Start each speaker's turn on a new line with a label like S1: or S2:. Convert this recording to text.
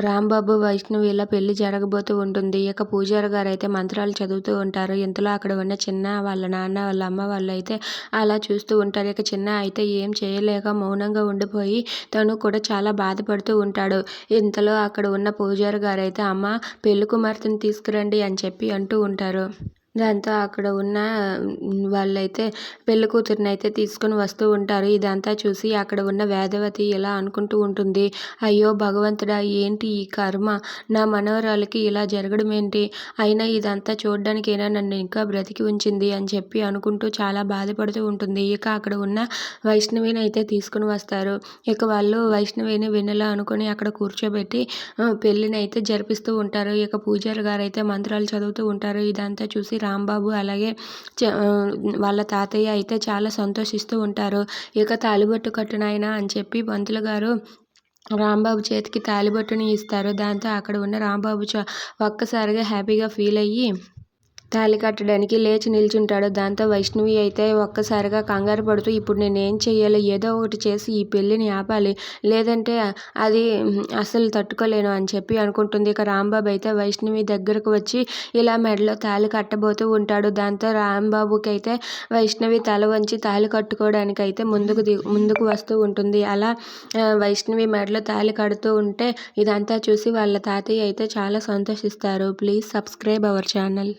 S1: రాంబాబు వైష్ణవిల పెళ్ళి జరగబోతూ ఉంటుంది. ఇక పూజారి గారు అయితే మంత్రాలు చదువుతూ ఉంటారు. ఇంతలో అక్కడ ఉన్న చిన్న వాళ్ళ నాన్న వాళ్ళ అమ్మ వాళ్ళు అయితే అలా చూస్తూ ఉంటారు. ఇక చిన్న అయితే ఏం చేయలేక మౌనంగా ఉండిపోయి తను కూడా చాలా బాధపడుతూ ఉంటాడు. ఇంతలో అక్కడ ఉన్న పూజారి గారు అయితే అమ్మ పెళ్ళి కుమార్తెను తీసుకురండి అని చెప్పి అంటూ ఉంటారు. దాంతో అక్కడ ఉన్న వాళ్ళైతే పెళ్ళి కూతురిని అయితే తీసుకుని వస్తూ ఉంటారు. ఇదంతా చూసి అక్కడ ఉన్న వేదవతి ఇలా అనుకుంటూ ఉంటుంది. అయ్యో భగవంతుడా ఏంటి ఈ కర్మ? నా మనవరాలకి ఇలా జరగడం ఏంటి? అయినా ఇదంతా చూడడానికైనా నన్ను ఇంకా బ్రతికి ఉంచింది అని చెప్పి అనుకుంటూ చాలా బాధపడుతూ ఉంటుంది. ఇక అక్కడ ఉన్న వైష్ణవిని అయితే తీసుకుని వస్తారు. ఇక వాళ్ళు వైష్ణవిని వెన్నెల అనుకుని అక్కడ కూర్చోబెట్టి పెళ్ళిని అయితే జరిపిస్తూ ఉంటారు. ఇక పూజారి గారు అయితే మంత్రాలు చదువుతూ ఉంటారు. ఇదంతా చూసి రాంబాబు అలాగే వాళ్ళ తాతయ్య అయితే చాలా సంతోషిస్తూ ఉంటారు. ఇక తాలిబొట్టు కట్టునాయనా అని చెప్పి పంతులు గారు రాంబాబు చేతికి తాలిబొట్టుని ఇస్తారు. దాంతో అక్కడ ఉన్న రాంబాబు చ ఒక్కసారిగా హ్యాపీగా ఫీల్ అయ్యి తాళి కట్టడానికి లేచి నిల్చుంటాడు. దాంతో వైష్ణవి అయితే ఒక్కసారిగా కంగారు పడుతూ ఇప్పుడు నేను ఏం చెయ్యాలి? ఏదో ఒకటి చేసి ఈ పెళ్ళిని ఆపాలి. లేదంటే అది అసలు తట్టుకోలేను అని చెప్పి అనుకుంటుంది. ఇక రాంబాబు అయితే వైష్ణవి దగ్గరకు వచ్చి ఇలా మెడలో తాళి కట్టబోతూ ఉంటాడు. దాంతో రాంబాబుకి అయితే వైష్ణవి తల వంచి తాళి కట్టుకోవడానికి అయితే ముందుకు ది ముందుకు వస్తూ ఉంటుంది. అలా వైష్ణవి మెడలో తాళి కడుతూ ఉంటే ఇదంతా చూసి వాళ్ళ తాతయ్య అయితే చాలా సంతోషిస్తారు. Please subscribe our channel.